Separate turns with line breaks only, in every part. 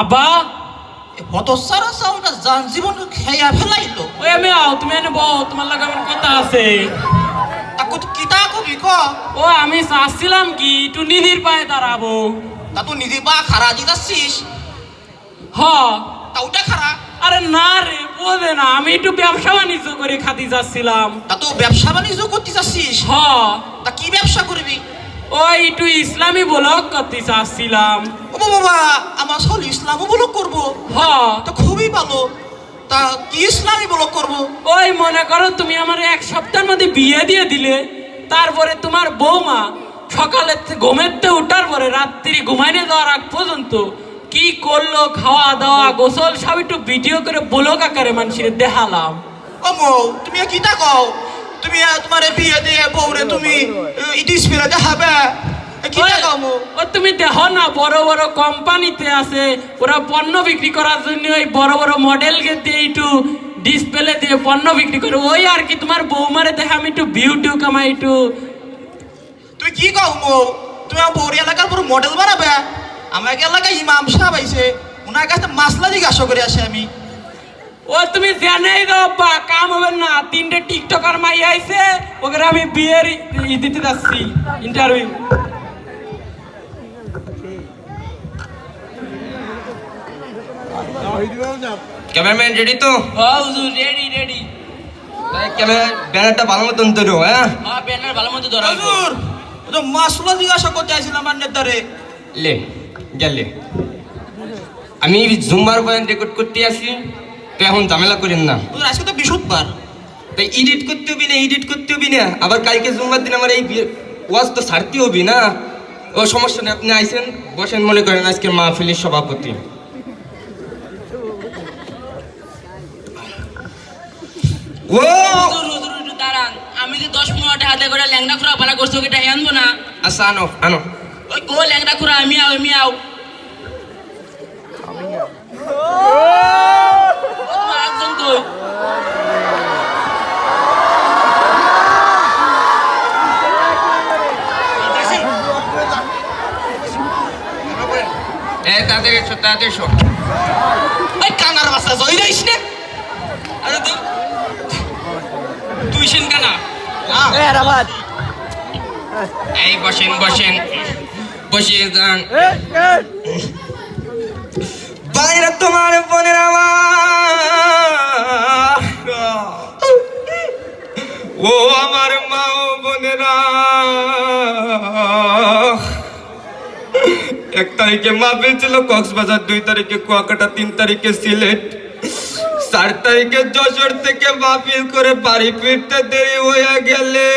আব্বা।
হতসারা চাউলটা যান জীবন খেয়া ফেলাইলো।
ওই আমি আও তুমি এনে বউ তোমার লাগে আমার কথা আছে।
তাকু কিতা কবি ক
ও আমি চাচ্ছিলাম কি একটু নিধির পায়ে দাঁড়াবো।
তা তুই নিজে বা খারা দিতাছিস
হ।
তা ওটা খারা
আরে না রে বোঝে না আমি একটু ব্যবসা বাণিজ্য করে খাতি যাচ্ছিলাম।
তা তো ব্যবসা বাণিজ্য করতে চাচ্ছিস
হ।
তা কি ব্যবসা করবি
ওই একটু ইসলামী ব্লগ করতে চাচ্ছিলাম।
ও বাবা আমার সল ইসলামও বলক করব?
হ
তা খুবই ভালো। তা কি ইসলামী বলক করব?
ওই মনে করো তুমি আমার এক সপ্তাহের মধ্যে বিয়ে দিয়ে দিলে তারপরে তোমার বৌমা সকালে ঘুমের থেকে উঠার পরে রাত্রি ঘুমাইনে যাওয়ার আগ পর্যন্ত কি করল খাওয়া দাওয়া গোসল সব একটু ভিডিও করে ব্লগ আকারে মানুষের দেখালাম।
ও তুমি আর কিতা কও? তুমি তোমার বিয়ে দিয়ে বউরে তুমি ইটিস ফিরে দেখাবে।
তুমি দেখো না বড় বড় কোম্পানিতে আছে ওরা পণ্য বিক্রি করার জন্য ওই বড় বড় মডেলকে দিয়ে একটু ডিসপ্লে দিয়ে পণ্য বিক্রি করে। ওই আর কি তোমার বৌমারে দেখে আমি একটু বিউটি কামাই একটু।
তুই কি কও মৌ? তুমি আমার বউর এলাকার পুরো মডেল বানাবে? আমার এলাকায় ইমাম সাহেব আইছে ওনার কাছে মাসলা জিজ্ঞাসা করে আসি আমি।
ও তুমি জানাই দাও বা কাম হবে না। তিনটে টিকটকার মাই আইছে ওকে আমি বিয়ের দিতে যাচ্ছি ইন্টারভিউ
ক্যামেরাম্যান রেডি তো?
ও হুজুর রেডি রেডি
ক্যামেরা ব্যানারটা ভালো মতন ধরো হ্যাঁ?
হ্যাঁ ব্যানার ভালো মতো ধরা।
হুজুর তো মাসলা জিজ্ঞাসা করতে আইছিলাম আমার নেতারে
লে গেলে আমি জুম্বার বয়ান রেকর্ড করতে আসি। তো এখন ঝামেলা করেন না।
আজকে তো বৃহস্পতিবার।
তাই এডিট করতে হবি না এডিট করতে হবি না। আবার কালকে জুম্বার দিন আমার এই ওয়াজ তো ছাড়তে হবি না। ও সমস্যা নেই আপনি আইসেন বসেন মনে করেন আজকের মাহফিলের সভাপতি। ও!
দাঁড়ান আমি যে দশ পনেরো হাতে করে ল্যাংড়া খুঁড়া ভাড়া করছি ওকে আনব না।
আচ্ছা আনো আনো।
ওই কো ল্যাংড়া খুঁড়া আমি আও আমি আও একজন কই
তাড়াতাড়ি এসো তাড়াতাড়ি এসো
এই কানার বাসা জয় যাইস না
আরে তুই তুই সেন কানা
এই। বসেন বসেন বসিয়ে যান বাইরে তোমার বোনের ও আমার মা ও বোনেরা। এক তারিখে মাহফিল ছিল, কক্সবাজার দুই তারিখে, কুয়াকাটা তিন তারিখে সিলেট। চার তারিখে যশোর থেকে মাহফিল করে বাড়ি ফিরতে দেরি হয়ে গেলে।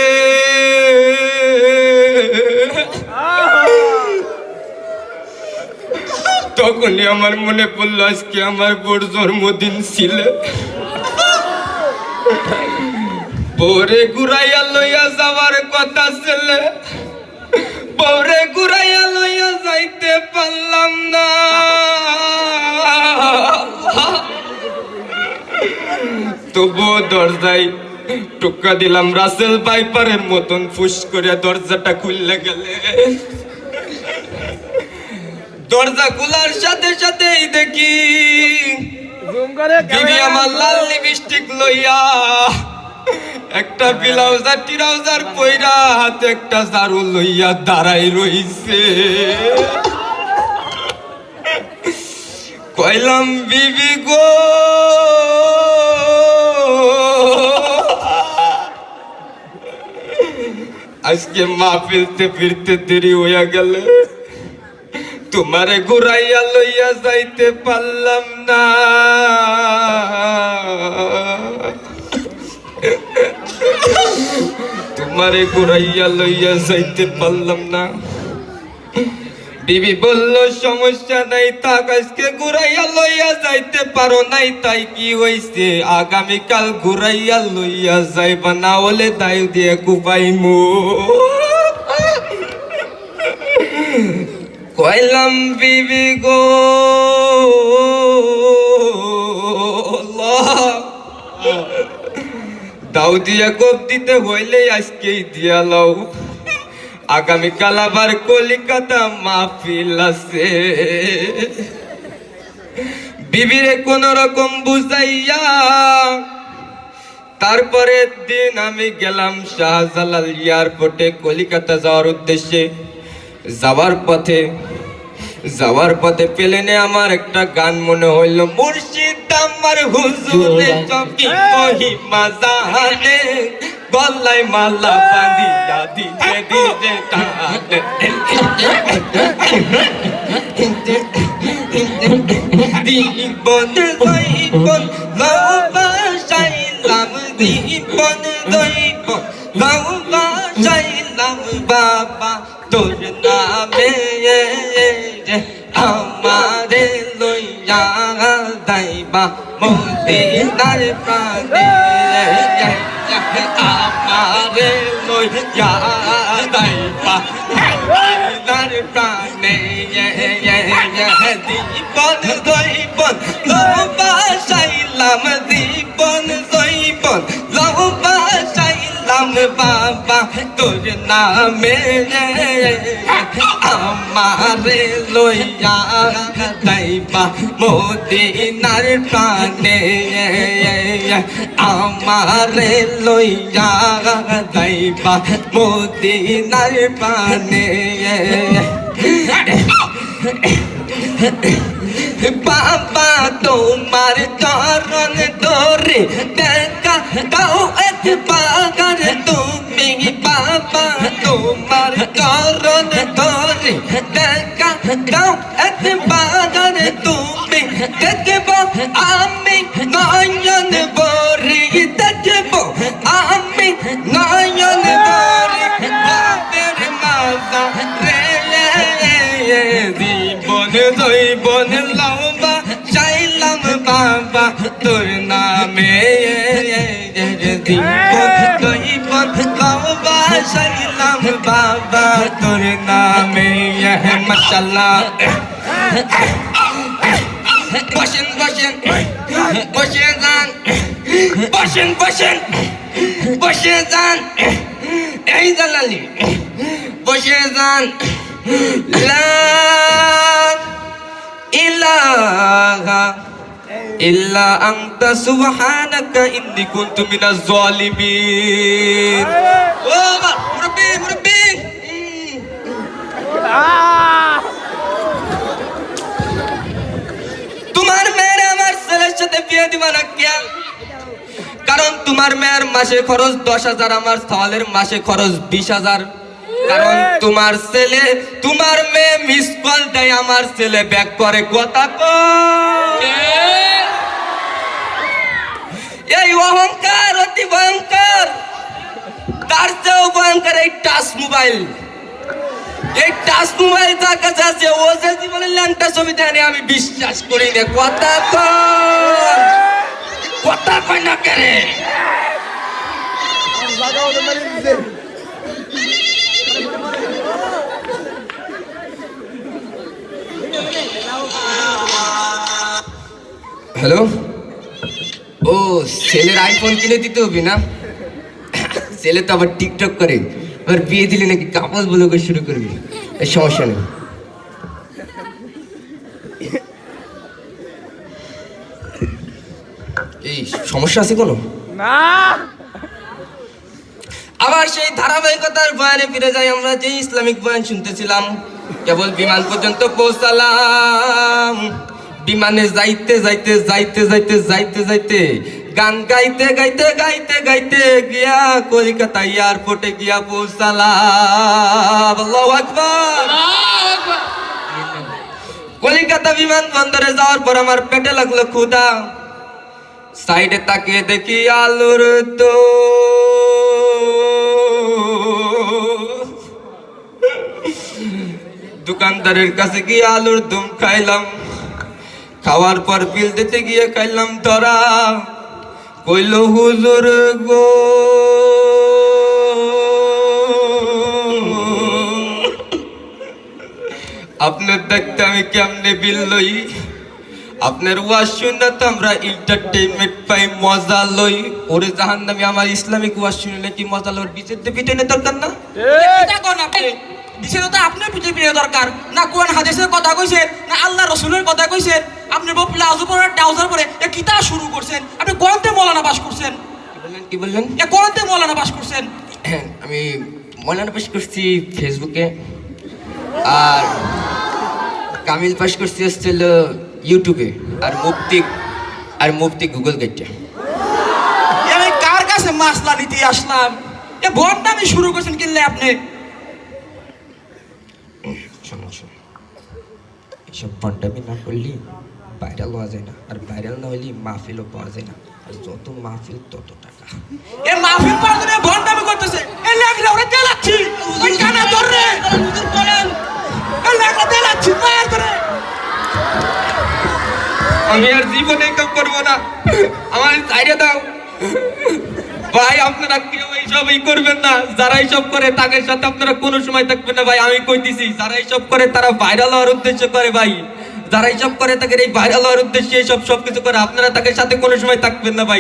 তখনই আমার মনে পড়ল আজকে আমার বোর জন্মদিন ছিল। বৌরে ঘুরাইয়া লইয়া যাওয়ার কথা ছিল। বৌরে ঘুরাইয়া লইয়া যাইতে পারলাম না। তবুও দরজায় টুকা দিলাম, রাসেল বাইপারের মতন ফুস করে দরজাটা খুললে গেলে। দরজা খোলার সাথে সাথেই দেখি বিবি আমার লাল লিপস্টিক লইয়া একটা ব্লাউজার টিরাউজার পইরা হাতে একটা ঝাড়ু লইয়া দাঁড়াই রইছে। কইলাম বিবি গো আজকে মা ফিরতে ফিরতে দেরি হইয়া গেলে। তোমারে ঘুরাইয়া লইয়া যাইতে পারলাম না। তোমারে ঘুরাইয়া লইয়া যাইতে পারলাম না। বিবি বলল, সমস্যা নাই, থাক, আজকে ঘুরাইয়া লইয়া যাইতে পারো নাই, তাই কি হইছে? আগামীকাল ঘুরাইয়া লইয়া যাইবা, না হলে তাই দিয়ে কুপাইমু কইলাম, বিবি গো। দাও দিয়া কোপ দিতে হইলে আজকেই দিয়া লও। আগামীকাল আবার কলিকাতা মাহফিল আছে। বিবিরে কোন রকম বুঝাইয়া তারপরে দিন আমি গেলাম শাহজালাল এয়ারপোর্টে কলিকাতা যাওয়ার উদ্দেশ্যে। যাওয়ার পথে যাওয়ার পথে প্লেনে আমার একটা গান মনে হইল মুর্শিদ আমার হুজুরে চকি মহিমা জানে গলায় মালা বাঁধিয়া দিতে দিতে টানে দীপন দইপন লৌবা সাইলাম দীপন তোর নামে আমারে লইয়া দাইবা মদিনার প্রাণে। আমারে লইয়া দাইবা মদিনার প্রাণে। দীপন দইপন লৌবা সাইলাম দীপন দইপন লৌবা সাইলাম বাবা তোর নামে আমারে লইয়া দাইবা মদিনার প্রাণে আমারে লইয়া দাইবা মদিনার প্রাণে বাবা তোমার চরণ ধরে দেখা দাও এক পাগার তুমি বাবা তোমার চরণ ধরে দেখা দাও এক পাগার তুমি দেখব আমি চাইলাম বাবা তোর নামে মশাল্লাহ বসেন বসেন বসে যান বসেন বসেন বসে যান এই জালালি বসে যান ইলাহা ইল্লা আনতা সুবহানাকা ইন্নী কুনতু মিনাজ জালিমিন ও তোমার মেয়ের আমার ছেলের সাথে বিয়ে দিবা না কেন? কারণ তোমার মেয়ের মাসে খরচ দশ হাজার আমার সওয়ালের মাসে খরচ বিশ হাজার। কারণ তোমার ছেলে তোমার মেয়ে মিস কল দেয় আমার ছেলে ব্যাক করে কথা এই! অহংকার অতি ভয়ঙ্কর। তার চেয়েও ভয়ঙ্কর এই টাচ মোবাইল এই টাচ মোবাইল তার কাছে আছে। ও যে জীবনে ল্যাংটা ছবি দেয়নি, আমি বিশ্বাস করি না। কথা কথা কয় না কেরে হ্যালো? ও, ছেলের আইফোন কিনে দিতে হবে না? ছেলে তো আবার টিকটক করে। আবার বিয়ে দিলে নাকি কাপড় বলে করে শুরু করবি? সমস্যা নেই। এই সমস্যা আছে কোনো? আবার সেই ধারাবাহিকতার বয়ানে ফিরে যাই আমরা যে ইসলামিক বয়ান শুনতেছিলাম। কেবল বিমান পর্যন্ত পৌঁছালাম। বিমানে যাইতে যাইতে যাইতে যাইতে যাইতে যাইতে গান গাইতে গাইতে গাইতে গাইতে গিয়া কলকাতা এয়ারপোর্টে গিয়া পৌঁছালাম। আল্লাহু আকবার। কলিকাতা বিমান বন্দরে যাওয়ার পর আমার পেটে লাগল ক্ষুধা। সাইডে তাকিয়ে দেখি আলুর তো। দোকানদারের কাছে গিয়ে আলুর দম খাইলাম। খাওয়ার পর বিল দিতে গিয়ে খাইলাম ধরা। কইল হুজুর গো। আপনার দেখতে আমি কেমনে বিল লই? আপনার ওয়াজ শুনলে তো আমরা এন্টারটেইনমেন্ট পাই মজা লই। ওরে জাহান নামে আমার ইসলামিক ওয়াজ শুনলে কি মজা লোর বিচার পিটনে দরকার না?
এটা কোন আপনি দিছেন তো আপনি পিঠে পিঠে দরকার। না কোন হাদিসের কথা কইছেন না আল্লাহ রসুলের কথা কইছেন আপনি বউ প্লাজো পরে ট্রাউজার পরে এ কিতা শুরু করছেন। আপনি কোনতে মৌলানা পাস করছেন।
কি বললেন কি বললেন?
এ কোনতে মৌলানা পাস করছেন।
আমি মৌলানা পাশ করছি ফেসবুকে। আর কামিল পাশ করছি হচ্ছিল ইউটিউবে। আর মুফতি আর মুফতি গুগল গেটে
আমি কার কাছে মাসলা নিতে আসলাম? এ বন্ডামি শুরু করছেন কিনলে আপনি?
শোনো শোনো এসব ফন্ডামি না করলে ভাইরাল হওয়া যায় না আর ভাইরাল না হলে মাহফিলও পাওয়া যায় না। আর যত মাহফিল তত টাকা।
এ মাহফিল পাওয়ার জন্য বন্ডামি করতেছে। এ লেখলে ওরা ওই কানে ধরে এ লেখলে ধরে।
আমি আর জীবনে কাম করব না। আমার চাইরে দাও। ভাই আপনারা কেউ এইসব ই করবেন না, যারা এইসব করে, তাদের সাথে আপনারা কোনো সময় থাকবেন না ভাই। আমি কই দিছি যারা এইসব করে, তারা ভাইরাল হওয়ার উদ্দেশ্য করে ভাই। যারা এইসব করে, তাদের এই ভাইরাল হওয়ার উদ্দেশ্যে এইসব সব কিছু করে, আপনারা তাদের সাথে কোনো সময় থাকবেন না ভাই।